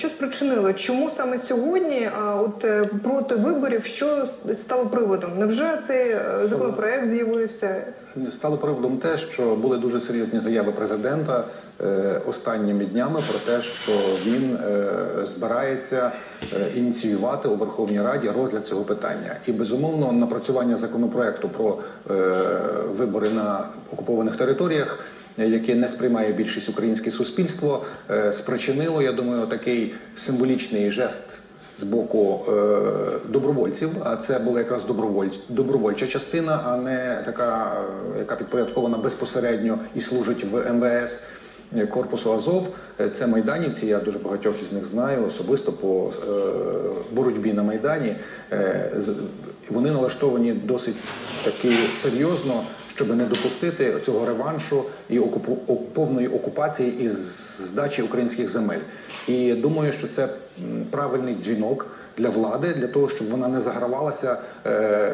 Що спричинило? Чому саме сьогодні, а от е, проти виборів, що стало приводом? Невже цей е, законопроект з'явився? Стало приводом те, що були дуже серйозні заяви президента е, останніми днями про те, що він збирається ініціювати у Верховній Раді розгляд цього питання. І безумовно напрацювання законопроекту про вибори на окупованих територіях. Яке не сприймає більшість українське суспільство, е, спричинило, я думаю, такий символічний жест з боку е, добровольців, а це була якраз доброволь, добровольча частина, а не така, е, яка підпорядкована безпосередньо і служить в МВС. Корпусу Азов це майданівці. Я дуже багатьох із них знаю особисто по е, боротьбі на майдані. Е, вони налаштовані досить таки серйозно, щоб не допустити цього реваншу і окупу повної окупації і здачі українських земель. І думаю, що це правильний дзвінок для влади, для того, щоб вона не загравалася е,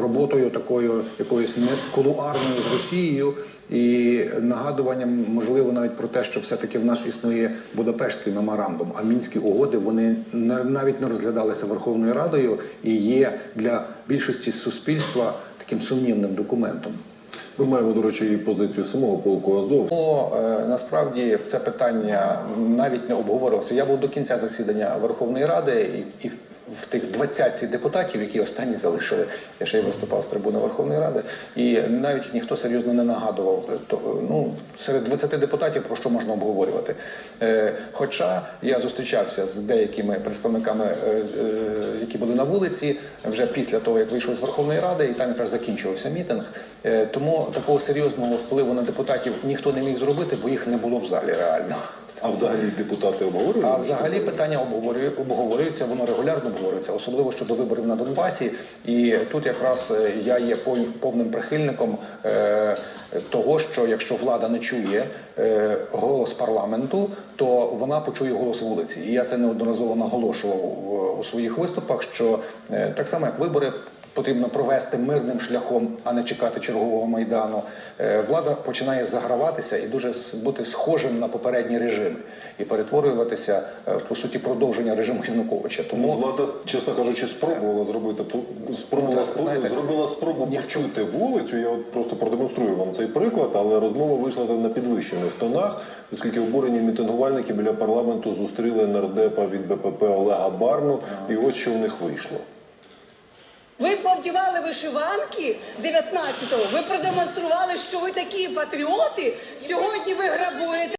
роботою такою якоюсь не кулуарною з Росією і нагадуванням, можливо, навіть про те, що все-таки в нас існує Будапештський меморандум, а мінські угоди вони не, навіть не розглядалися Верховною Радою і є для більшості суспільства таким сумнівним документом. Ми маємо, до речі, і позицію самого полку Азов. Е, насправді це питання навіть не обговорилося. Я був до кінця засідання Верховної Ради і, і в тих 20 депутатів, які останні залишили, я ще й виступав з трибуни Верховної Ради, і навіть ніхто серйозно не нагадував то, ну, серед 20 депутатів про що можна обговорювати. Е, хоча я зустрічався з деякими представниками, е, е, які були на вулиці вже після того, як вийшов з Верховної Ради, і там якраз закінчувався мітинг. Е, тому такого серйозного впливу на депутатів ніхто не міг зробити, бо їх не було в залі реально. А взагалі депутати обговорюють? А взагалі питання обговорює- обговорюється, воно регулярно обговорюється, особливо щодо виборів на Донбасі. І тут якраз е, я є пов- повним прихильником е, того, що якщо влада не чує е, голос парламенту, то вона почує голос вулиці. І я це неодноразово наголошував у своїх виступах, що так само як вибори. Потрібно провести мирним шляхом, а не чекати чергового майдану. Е, Влада починає заграватися і дуже бути схожим на попередні режими і перетворюватися е, по суті продовження режиму Януковича. Ну, Тому влада, чесно кажучи, спробувала зробити по- спробувала, Ну, так, знаєте, зробила спробу ніхто- почути вулицю. Я от просто продемонструю вам цей приклад, але розмова вийшла на підвищених тонах, оскільки обурені мітингувальники біля парламенту зустріли нардепа від БПП Олега Барну, і ось що в них вийшло. Ви повдівали вишиванки 19-го, ви продемонстрували, що ви такі патріоти. Сьогодні ви грабуєте.